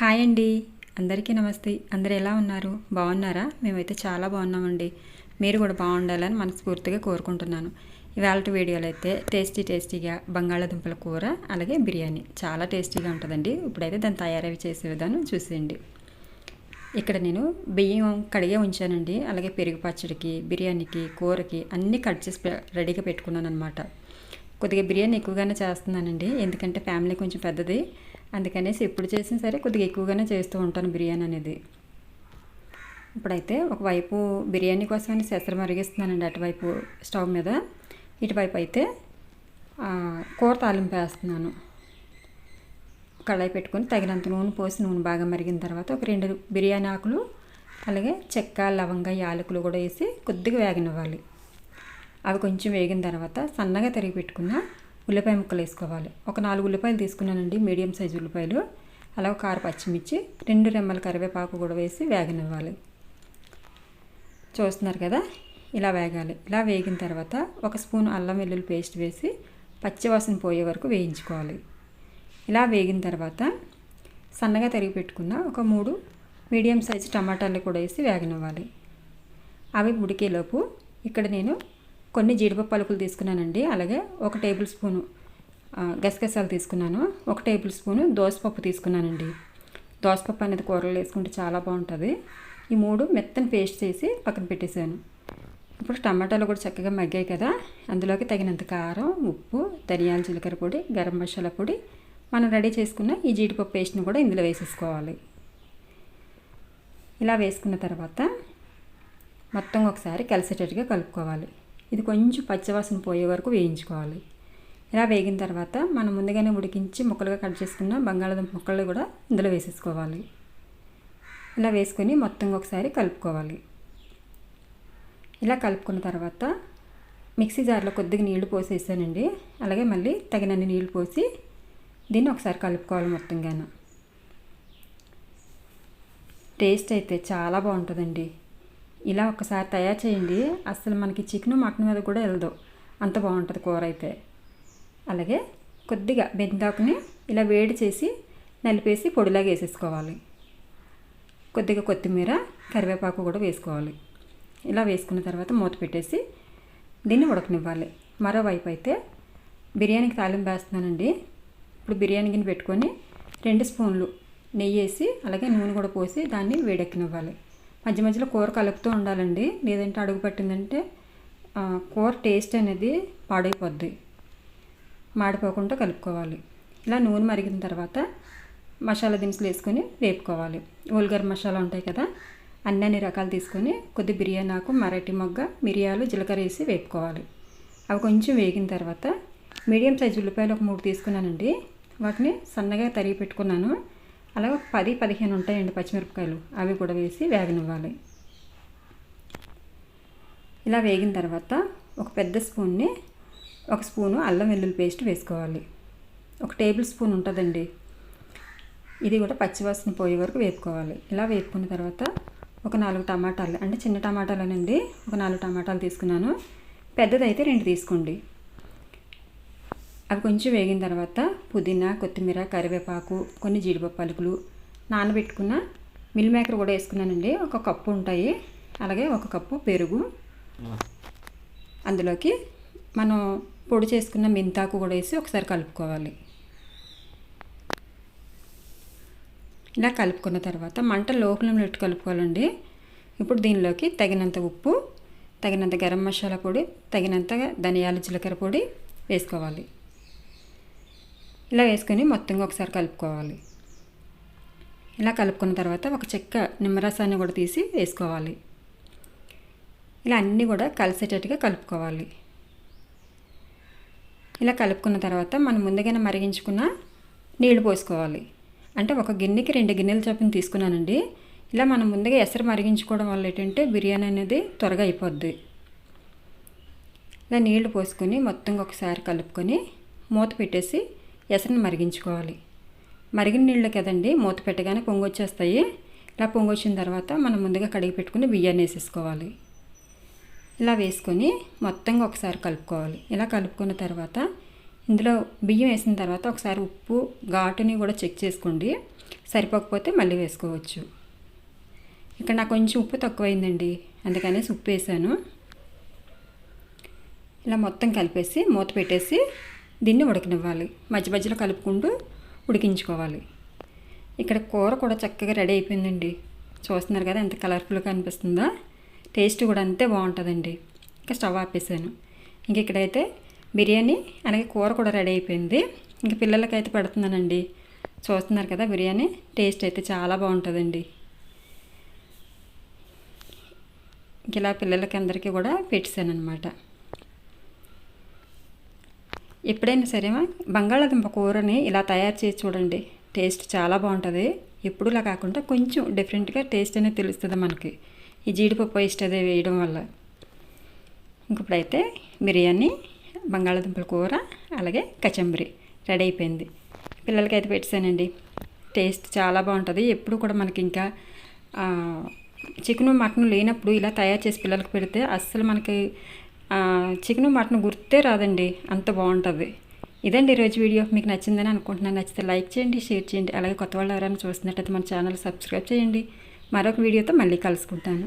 Hi అండి. అందరికీ నమస్తే. అందరు ఎలా ఉన్నారు? బాగున్నారా? మేమైతే చాలా బాగున్నామండి. మీరు కూడా బాగుండాలని మనస్ఫూర్తిగా కోరుకుంటున్నాను. ఇవాళ వీడియోలో అయితే టేస్టీ టేస్టీగా బంగాళాదుంపల కూర అలాగే బిర్యానీ. చాలా టేస్టీగా ఉంటుందండి. ఇప్పుడైతే దాన్ని తయారవి చేసే విధానం చూసేయండి. ఇక్కడ నేను బియ్యం కడిగే ఉంచానండి. అలాగే పెరుగు పచ్చడికి బిర్యానీకి కూరకి అన్నీ కట్ చేసి రెడీగా పెట్టుకున్నాను అనమాట కొద్దిగా బిర్యానీ ఎక్కువగానే చేస్తున్నానండి. ఎందుకంటే ఫ్యామిలీ కొంచెం పెద్దది. అందుకనేసి ఎప్పుడు చేసినా సరే కొద్దిగా ఎక్కువగానే చేస్తూ ఉంటాను బిర్యానీ అనేది. ఇప్పుడైతే ఒకవైపు బిర్యానీ కోసమని సెసరు మరిగిస్తున్నానండి అటువైపు స్టవ్ మీద. ఇటువైపు అయితే కూర తాలింపు వేస్తున్నాను. కళాయి పెట్టుకొని తగినంత నూనె పోసి నూనె బాగా మరిగిన తర్వాత ఒక రెండు బిర్యానీ ఆకులు అలాగే చెక్క లవంగ యాలకులు కూడా వేసి కొద్దిగా వేగనివ్వాలి. అవి కొంచెం వేగిన తర్వాత సన్నగా తరిగి పెట్టుకున్న ఉల్లిపాయ ముక్కలు వేసుకోవాలి. ఒక నాలుగు ఉల్లిపాయలు తీసుకున్నానండి మీడియం సైజు ఉల్లిపాయలు. అలాగే కార పచ్చిమిర్చి రెండు రెమ్మల కరివేపాకు కూడా వేసి వేగనివ్వాలి. చూస్తున్నారు కదా ఇలా వేగాలి. ఇలా వేగిన తర్వాత ఒక స్పూన్ అల్లం వెల్లుల్లి పేస్ట్ వేసి పచ్చివాసన పోయే వరకు వేయించుకోవాలి. ఇలా వేగిన తర్వాత సన్నగా తరిగి పెట్టుకున్న ఒక మూడు మీడియం సైజు టమాటాలు కూడా వేసి వేగనివ్వాలి. అవి ఉడికేలోపు ఇక్కడ నేను కొన్ని జీడిపప్పు పలుకులు తీసుకున్నానండి. అలాగే ఒక టేబుల్ స్పూను గసగసాలు తీసుకున్నాను. ఒక టేబుల్ స్పూను దోసపప్పు తీసుకున్నానండి. దోసపప్పు అనేది కూరలు వేసుకుంటే చాలా బాగుంటుంది. ఈ మూడు మెత్తని పేస్ట్ చేసి పక్కన పెట్టేశాను. ఇప్పుడు టమాటాలు కూడా చక్కగా మగ్గాయి కదా. అందులోకి తగినంత కారం ఉప్పు ధనియాల జీలకర్ర పొడి గరం మసాలా పొడి. మనం రెడీ చేసుకున్న ఈ జీడిపప్పు పేస్ట్ని కూడా ఇందులో వేసేసుకోవాలి. ఇలా వేసుకున్న తర్వాత మొత్తం ఒకసారి కలిసేటట్టుగా కలుపుకోవాలి. ఇది కొంచెం పచ్చివాసన పోయే వరకు వేయించుకోవాలి. ఇలా వేగిన తర్వాత మనం ముందుగానే ఉడికించి ముక్కలుగా కట్ చేసుకున్న బంగాళాదుంప ముక్కలు కూడా ఇందులో వేసేసుకోవాలి. ఇలా వేసుకొని మొత్తం ఒకసారి కలుపుకోవాలి. ఇలా కలుపుకున్న తర్వాత మిక్సీ జార్లో కొద్దిగా నీళ్ళు పోసేసానండి. అలాగే మళ్ళీ తగినన్ని నీళ్ళు పోసి దీన్ని ఒకసారి కలుపుకోవాలి మొత్తంగాను. టేస్ట్ అయితే చాలా బాగుంటుందండి. ఇలా ఒకసారి తయారు చేయండి. అసలు మనకి చికెన్ మటన్ మీద కూడా వెళ్ళదు. అంత బాగుంటుంది కూర అయితే. అలాగే కొద్దిగా బెందాకుని ఇలా వేడి చేసి నలిపేసి పొడిలాగా వేసేసుకోవాలి. కొద్దిగా కొత్తిమీర కరివేపాకు కూడా వేసుకోవాలి. ఇలా వేసుకున్న తర్వాత మూత పెట్టేసి దీన్ని ఉడకనివ్వాలి. మరోవైపు అయితే బిర్యానీకి తాలింపు వేస్తున్నానండి. ఇప్పుడు బిర్యానీ గిన్నె పెట్టుకొని రెండు స్పూన్లు నెయ్యి వేసి అలాగే నూనె కూడా పోసి దాన్ని వేడెక్కనివ్వాలి. మధ్య మధ్యలో కూర కలుపుతూ ఉండాలండి. లేదంటే అడుగు పట్టిందంటే కూర టేస్ట్ అనేది పాడైపోద్ది. మాడిపోకుండా కలుపుకోవాలి. ఇలా నూనె మరిగిన తర్వాత మసాలా దినుసులు వేసుకొని వేపుకోవాలి. ఓల్గర్ మసాలా ఉంటాయి కదా అన్ని అన్ని రకాలు తీసుకొని కొద్ది బిర్యానీ ఆకు మరాఠీ మొగ్గ మిరియాలు జీలకర్ర వేసి వేపుకోవాలి. అవి కొంచెం వేగిన తర్వాత మీడియం సైజు ఉల్లిపాయలు ఒక మూడు తీసుకున్నానండి. వాటిని సన్నగా తరిగి పెట్టుకున్నాను. అలాగే ఒక పది పదిహేను ఉంటాయండి పచ్చిమిరపకాయలు. అవి కూడా వేసి వేగనివ్వాలి. ఇలా వేగిన తర్వాత ఒక పెద్ద స్పూన్ని ఒక స్పూను అల్లం వెల్లుల్లి పేస్ట్ వేసుకోవాలి. ఒక టేబుల్ స్పూన్ ఉంటుందండి. ఇది కూడా పచ్చివాసన పోయే వరకు వేపుకోవాలి. ఇలా వేపుకున్న తర్వాత ఒక నాలుగు టమాటాలు అంటే చిన్న టమాటాలేనండి ఒక నాలుగు టమాటాలు తీసుకున్నాను. పెద్దదైతే రెండు తీసుకోండి. అవి కొంచెం వేగిన తర్వాత పుదీనా కొత్తిమీర కరివేపాకు కొన్ని జీడిపప్పు పలుకులు నానబెట్టుకున్న మిల్ మేకర్ కూడా వేసుకున్నానండి. ఒక కప్పు ఉంటాయి. అలాగే ఒక కప్పు పెరుగు. అందులోకి మనం పొడి చేసుకున్న మెంతాకు కూడా వేసి ఒకసారి కలుపుకోవాలి. ఇలా కలుపుకున్న తర్వాత మంట లోపల పెట్టి కలుపుకోవాలండి. ఇప్పుడు దీనిలోకి తగినంత ఉప్పు తగినంత గరం మసాలా పొడి తగినంత ధనియాల జీలకర్ర పొడి వేసుకోవాలి. ఇలా వేసుకొని మొత్తంగా ఒకసారి కలుపుకోవాలి. ఇలా కలుపుకున్న తర్వాత ఒక చెక్క నిమ్మరసాన్ని కూడా తీసి వేసుకోవాలి. ఇలా అన్నీ కూడా కలిసేటట్టుగా కలుపుకోవాలి. ఇలా కలుపుకున్న తర్వాత మనం ముందుగానే మరిగించుకున్న నీళ్ళు పోసుకోవాలి. అంటే ఒక గిన్నెకి రెండు గిన్నెల చొప్పున తీసుకున్నానండి. ఇలా మనం ముందుగా ఎసరు మరిగించుకోవడం వల్ల ఏంటంటే బిర్యానీ అనేది త్వరగా అయిపోద్ది. ఇలా నీళ్ళు పోసుకొని మొత్తంగా ఒకసారి కలుపుకొని మూత పెట్టేసి ఎసరిని మరిగించుకోవాలి. మరిగిన నీళ్ళు కదండి మూత పెట్టగానే పొంగొచ్చేస్తాయి. ఇలా పొంగు వచ్చిన తర్వాత మనం ముందుగా కడిగి పెట్టుకుని బియ్యాన్ని వేసేసుకోవాలి. ఇలా వేసుకొని మొత్తంగా ఒకసారి కలుపుకోవాలి. ఇలా కలుపుకున్న తర్వాత ఇందులో బియ్యం వేసిన తర్వాత ఒకసారి ఉప్పు ఘాటుని కూడా చెక్ చేసుకోండి. సరిపోకపోతే మళ్ళీ వేసుకోవచ్చు. ఇక్కడ నాకు కొంచెం ఉప్పు తక్కువైందండి అందుకనేసి ఉప్పు వేసాను. ఇలా మొత్తం కలిపేసి మూత పెట్టేసి దీన్ని ఉడకనివ్వాలి. మధ్య మధ్యలో కలుపుకుంటూ ఉడికించుకోవాలి. ఇక్కడ కూర కూడా చక్కగా రెడీ అయిపోయిందండి. చూస్తున్నారు కదా ఎంత కలర్ఫుల్గా అనిపిస్తుందో. టేస్ట్ కూడా అంతే బాగుంటుందండి. ఇంకా స్టవ్ ఆపేసాను. ఇంక ఇక్కడైతే బిర్యానీ అలాగే కూర కూడా రెడీ అయిపోయింది. ఇంక పిల్లలకైతే పెడుతున్నానండి. చూస్తున్నారు కదా బిర్యానీ టేస్ట్ అయితే చాలా బాగుంటుందండి. ఇంక ఇలా పిల్లలకి అందరికీ కూడా పెట్టాను అనమాట ఎప్పుడైనా సరేమా బంగాళాదుంప కూరని ఇలా తయారు చేసి చూడండి. టేస్ట్ చాలా బాగుంటుంది. ఎప్పుడులా కాకుండా కొంచెం డిఫరెంట్గా టేస్ట్ అనేది తెలుస్తుంది మనకి. ఈ జీడిపప్పు ఇష్ట అదే వేయడం వల్ల. ఇంకప్పుడైతే బిర్యానీ బంగాళాదుంపల కూర అలాగే కచంబరి రెడీ అయిపోయింది. పిల్లలకి అయితే పెట్టానండి టేస్ట్ చాలా బాగుంటుంది. ఎప్పుడు కూడా మనకి ఇంకా చికెను మటన్ లేనప్పుడు ఇలా తయారు చేసి పిల్లలకు పెడితే అస్సలు మనకి చికెను మటన్ గుర్తే రాదండి. అంత బాగుంటుంది. ఇదండి ఈరోజు వీడియో. మీకు నచ్చిందని అనుకుంటున్నాను. నచ్చితే లైక్ చేయండి షేర్ చేయండి. అలాగే కొత్త వాళ్ళు ఎవరైనా చూస్తున్నట్టయితే మన ఛానల్ సబ్స్క్రైబ్ చేయండి. మరొక వీడియోతో మళ్ళీ కలుసుకుంటాను.